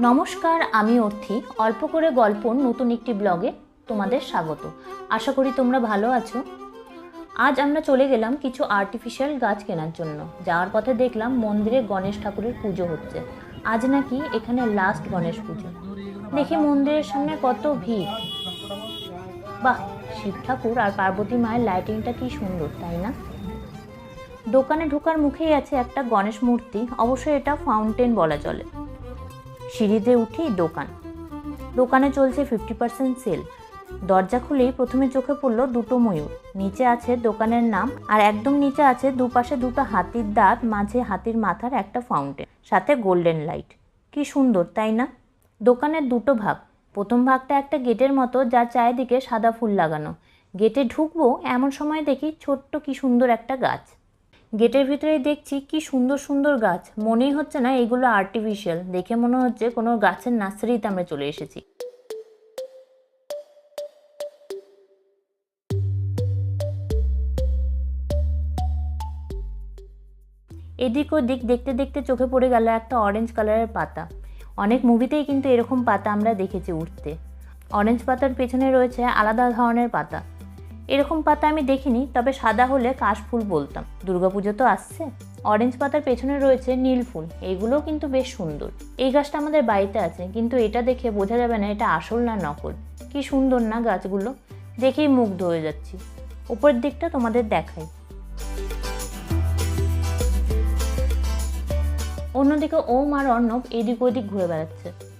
নমস্কার, আমি অর্থি। অল্প করে গল্প, নতুন একটি ব্লগে তোমাদের স্বাগত। আশা করি তোমরা ভালো আছো। আজ আমরা চলে গেলাম কিছু আর্টিফিশিয়াল গাছ কেনার জন্য। যাওয়ার পথে দেখলাম মন্দিরে গণেশ ঠাকুরের পুজো হচ্ছে। আজ নাকি এখানে লাস্ট গণেশ পুজো। দেখি মন্দিরের সামনে কত ভিড়। বাহ, শিব ঠাকুর আর পার্বতী মায়ের লাইটিংটা কি সুন্দর, তাই না? দোকানে ঢোকার মুখেই আছে একটা গণেশ মূর্তি। অবশ্যই এটা ফাউন্টেন বলা চলে। সিঁড়িতে উঠেই দোকান। দোকানে চলছে ফিফটি পার্সেন্ট সেল দরজা খুলেই প্রথমে চোখে পড়ল দুটো ময়ূর। নিচে আছে দোকানের নাম আর একদম নিচে আছে দুপাশে দুটো হাতির দাঁত, মাঝে হাতির মাথার একটা ফাউন্টেন সাথে গোল্ডেন লাইট কি সুন্দর, তাই না? দোকানের দুটো ভাগ। প্রথম ভাগটা একটা গেটের মতো যার চারিদিকে সাদা ফুল লাগানো। গেটে ঢুকবো এমন সময় দেখি ছোট্ট কি সুন্দর একটা গাছ। গেটের ভিতরে দেখছি কি সুন্দর সুন্দর গাছ। মনেই হচ্ছে না এগুলো আর্টিফিশিয়াল দেখে মনে হচ্ছে কোনো গাছের নার্সারিতে আমরা চলে এসেছি। এদিক ওদিক দেখতে দেখতে চোখে পড়ে গেল একটা অরেঞ্জ কালারের পাতা। অনেক মুভিতেই কিন্তু এরকম পাতা আমরা দেখেছি উঠতে। অরেঞ্জ পাতার পেছনে রয়েছে আলাদা ধরনের পাতা। এরকম পাতা আমি দেখিনি, তবে সাদা হলে কাশফুল বলতাম। দুর্গাপুজো তো আসছে। অরেঞ্জ পাতার পেছনে রয়েছে নীল ফুল এইগুলোও কিন্তু বেশ সুন্দর। এই গাছটা আমাদের বাড়িতে আছে, কিন্তু এটা দেখে বোঝা যাবে না এটা আসল না নকল। কি সুন্দর না গাছগুলো। দেখেই মুগ্ধ হয়ে যাচ্ছি। উপরের দিকটা তোমাদের দেখাই। অন্যদিকে ওম আর অর্ণব এদিক ওদিক ঘুরে বেড়াচ্ছে।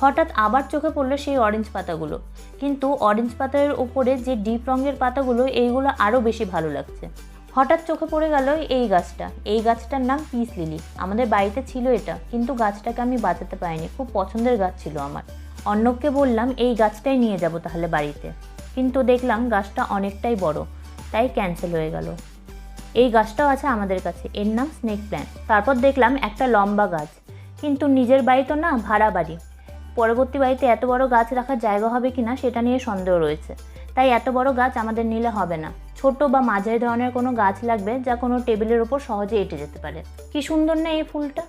হঠাৎ আবার চোখে পড়ল সেই অরেঞ্জ পাতাগুলো। কিন্তু অরেঞ্জ পাতার উপরে যে ডিপ রঙের পাতাগুলো, এইগুলো আরও বেশি ভালো লাগছে। হঠাৎ চোখে পড়ে গেল এই গাছটা। এই গাছটার নাম পিস লিলি আমাদের বাড়িতে ছিল এটা, কিন্তু গাছটাকে আমি বাঁচাতে পারিনি। খুব পছন্দের গাছ ছিল আমার। অর্ণবকে বললাম, এই গাছটাই নিয়ে যাব তাহলে বাড়িতে। কিন্তু দেখলাম গাছটা অনেকটাই বড়, তাই ক্যান্সেল হয়ে গেল। এই গাছটাও আছে আমাদের কাছে, এর নাম স্নেক প্ল্যান্ট তারপর দেখলাম একটা লম্বা গাছ। কিন্তু নিজের বাড়ি তো না, ভাড়া বাড়ি। পরবর্তী বাড়িতে এত বড় গাছ রাখার জায়গা হবে কিনা সেটা নিয়ে সন্দেহ রয়েছে। তাই এত বড় গাছ আমাদের নিলে হবে না। ছোট বা মাঝারি ধরনের কোনো গাছ লাগবে যা কোনো টেবিলের ওপর সহজে এঁটে যেতে পারে। কি সুন্দর না এই ফুলটা?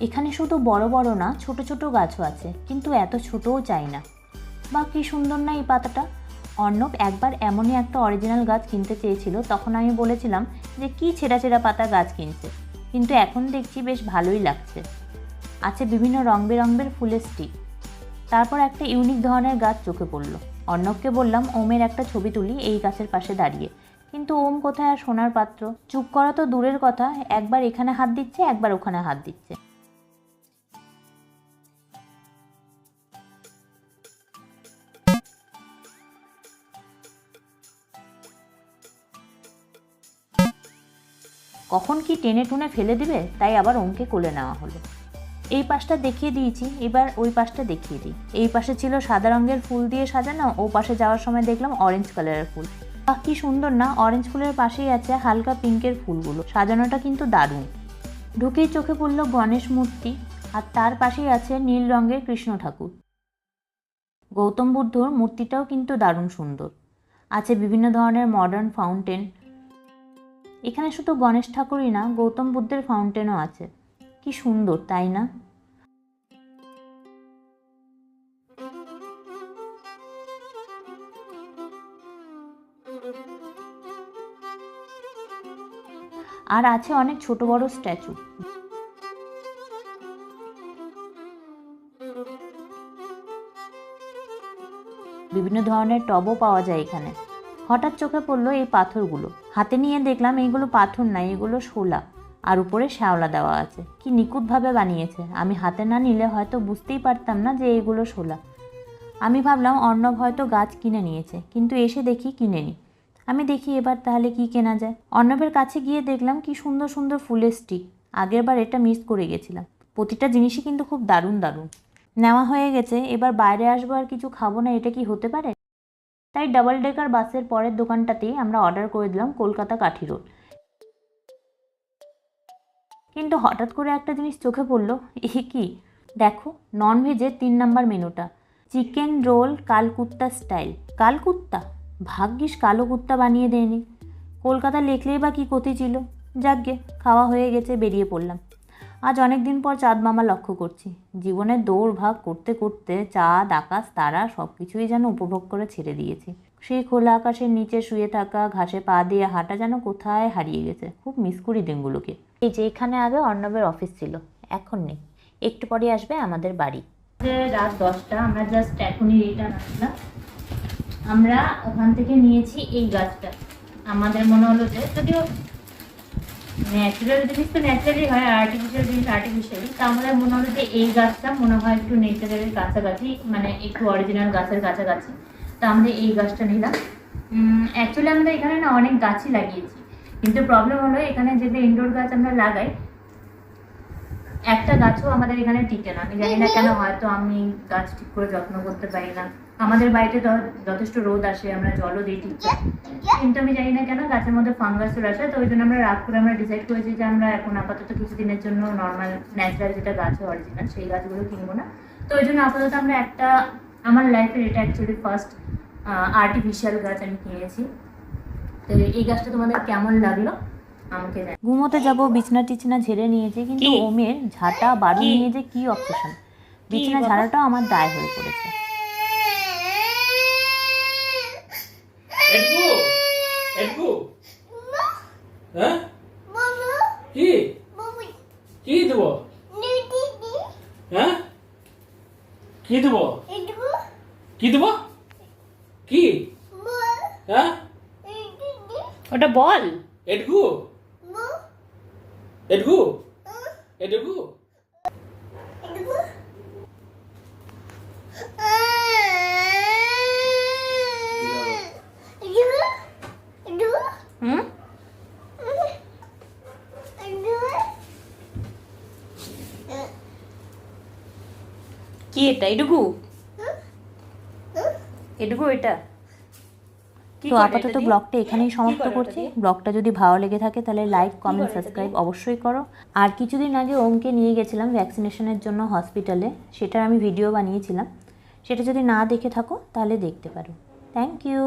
এখানে শুধু বড় বড় না, ছোট ছোট গাছও আছে, কিন্তু এত ছোটও চাই না। বা কি সুন্দর না এই পাতাটা? অর্ণব একবার এমনই একটা অরিজিনাল গাছ কিনতে চেয়েছিল, তখন আমি বলেছিলাম যে কি ছেঁড়া ছেঁড়া পাতা গাছ কিনছে। কিন্তু এখন দেখছি বেশ ভালোই লাগছে। আছে বিভিন্ন রং বেরঙের ফুলের স্টিক তারপর একটা ইউনিক ধরনের গাছ চোখে পড়ল। অর্ণবকে বললাম, ওমের একটা ছবি তুলি এই গাছের পাশে দাঁড়িয়ে। কিন্তু ওম কোথায় আর সোনার পাত্র? চুপ করা তো দূরের কথা, একবার এখানে হাত দিচ্ছে, একবার ওখানে হাত দিচ্ছে। কখন কি টেনে টুনে ফেলে দিবে, তাই আবার ওমকে কোলে নেওয়া হলো। এই পাশটা দেখিয়ে দিয়েছি, এবার ওই পাশটা দেখিয়ে দিই। এই পাশে ছিল সাদা রঙের ফুল দিয়ে সাজানো, ও পাশে যাওয়ার সময় দেখলাম অরেঞ্জ কালারের ফুল। বাহ কি সুন্দর না অরেঞ্জ ফুলের পাশেই আছে হালকা পিঙ্কের ফুলগুলো। সাজানোটা কিন্তু দারুণ। ঢুকেই চোখে পড়ল গণেশ মূর্তি, আর তার পাশেই আছে নীল রঙের কৃষ্ণ ঠাকুর। গৌতম বুদ্ধর মূর্তিটাও কিন্তু দারুণ সুন্দর। আছে বিভিন্ন ধরনের মডার্ন ফাউন্টেন এখানে শুধু গণেশ ঠাকুরই না, গৌতম বুদ্ধের ফাউন্টেনও আছে। কি সুন্দর, তাই না? আর আছে অনেক ছোট বড় স্ট্যাচু। বিভিন্ন ধরনের টবও পাওয়া যায় এখানে। হঠাৎ চোখে পড়ল এই পাথরগুলো। হাতে নিয়ে দেখলাম এইগুলো পাথর না এগুলো শোলা। আর উপরে শ্যাওলা দেওয়া আছে। কি নিখুঁতভাবে বানিয়েছে। আমি হাতে না নিলে হয়তো বুঝতেই পারতাম না যে এগুলো শোলা আমি ভাবলাম অর্ণব হয়তো গাছ কিনে নিয়েছে, কিন্তু এসে দেখি কিনেনি। আমি দেখি এবার তাহলে কি কেনা যায়। অর্ণবের কাছে গিয়ে দেখলাম কি সুন্দর সুন্দর ফুলের স্টিক। আগের বার এটা মিস করে গেছিলাম। প্রতিটা জিনিসই কিন্তু খুব দারুণ দারুণ। নেওয়া হয়ে গেছে, এবার বাইরে আসব আর কিছু খাব না, এটা কি হতে পারে? তাই ডাবল ডেকার বাসের পরের দোকানটাতেই আমরা অর্ডার করে দিলাম কলকাতা কাঠি রোড কিন্তু হঠাৎ করে একটা জিনিস চোখে পড়ল। এ কি? দেখো ননভেজের তিন নাম্বার মেনুটা। Chicken roll, Calcutta style. Calcutta? ভাগ্যিস কালো কুত্তা বানিয়ে দেয়নি। কলকাতা লেখলেই বা কী ক্ষতি ছিল? যাকগে, খাওয়া হয়ে গেছে, বেরিয়ে পড়লাম। আজ অনেক দিন পর চাঁদ মামা লক্ষ্য করছি। জীবনের দৌড় ভাগ করতে করতে চাঁদ, আকাশ, তারা সব কিছুই যেন উপভোগ করে ছেড়ে দিয়েছি। সেই খোলা আকাশের নিচে শুয়ে থাকা, ঘাসে পা দিয়ে হাঁটা যেন কোথায় হারিয়ে গেছে। খুব মিস করি দিনগুলোকে। এই যে এখানে আগে অর্ণবের অফিস ছিল, এখন নেই। একটু পরে আসবে আমাদের বাড়ি। রাত দশটা, আমরা জাস্ট এখনই রিটার্ন আসলাম আমরা ওখান থেকে নিয়েছি এই গাছটা। আমাদের মনে হলো যে যদিও ন্যাচারাল জিনিস তো ন্যাচারালি হয় আর্টিফিশিয়াল জিনিস আর্টিফিশিয়ালি তা আমাদের মনে হলো যে এই গাছটা মনে হয় একটু নেচারের কাছাকাছি মানে একটু অরিজিনাল গাছের কাছাকাছি। তা আমরা এই গাছটা নিলাম। অ্যাকচুয়ালি আমরা এখানে না অনেক গাছই লাগিয়েছি। কিন্তু প্রবলেম হলো এখানে যেটা ইনডোর গাছ আমরা লাগাই, একটা গাছও আমাদের এখানে টিকে না। আমি জানি না কেন হয়তো আমি গাছ ঠিক করে যত্ন করতে পারি না। আমাদের বাড়িতে যথেষ্ট রোদ আসে, আমরা জলও দিই ঠিকঠাক কিন্তু আমি জানি না কেন গাছের মধ্যে ফাঙ্গাস চলে আসে, তো ওই জন্য আমরা রাগ করে আমরা ডিসাইড করেছি যে আমরা এখন আপাতত কিছুদিনের জন্য নর্মাল ন্যাচারাল যেটা গাছ অরিজিনাল সেই গাছগুলো কিনবো না। তো ওই জন্য আপাতত আমরা একটা, আমার লাইফের এটা অ্যাকচুয়ালি ফার্স্ট আর্টিফিশিয়াল গাছ আমি কিনেছি। তো এই গাছটা তোমাদের কেমন লাগল? আমাকে ঘুমোতে যাব বিছনা টিছনা ঝেড়ে নিয়েছে কিন্তু ওমের ঝাঁটা বাড়ি নিয়ে যে কি অবসেশন বিছনা ঝাড়াটাও আমার দায় হয়ে পড়েছে। হ্যাঁ? কি? কি দেব? হ্যাঁ? কি দেব? কি দেব? কি? হ্যাঁ? ওটা বল। এটকু এটকু এটকু হুম? কি এটা? এটুকু এটুকু এটা? তো আপাতত ব্লগটা এখানেই সমাপ্ত করছি। ব্লগটা যদি ভালো লেগে থাকে তাহলে লাইক কমেন্ট সাবস্ক্রাইব অবশ্যই করো। আর কিছুদিন আগে ওমকে নিয়ে গেছিলাম ভ্যাকসিনেশনের জন্য হসপিটালে সেটার আমি ভিডিও বানিয়েছিলাম। সেটা যদি না দেখে থাকো তাহলে দেখতে পারো। Thank you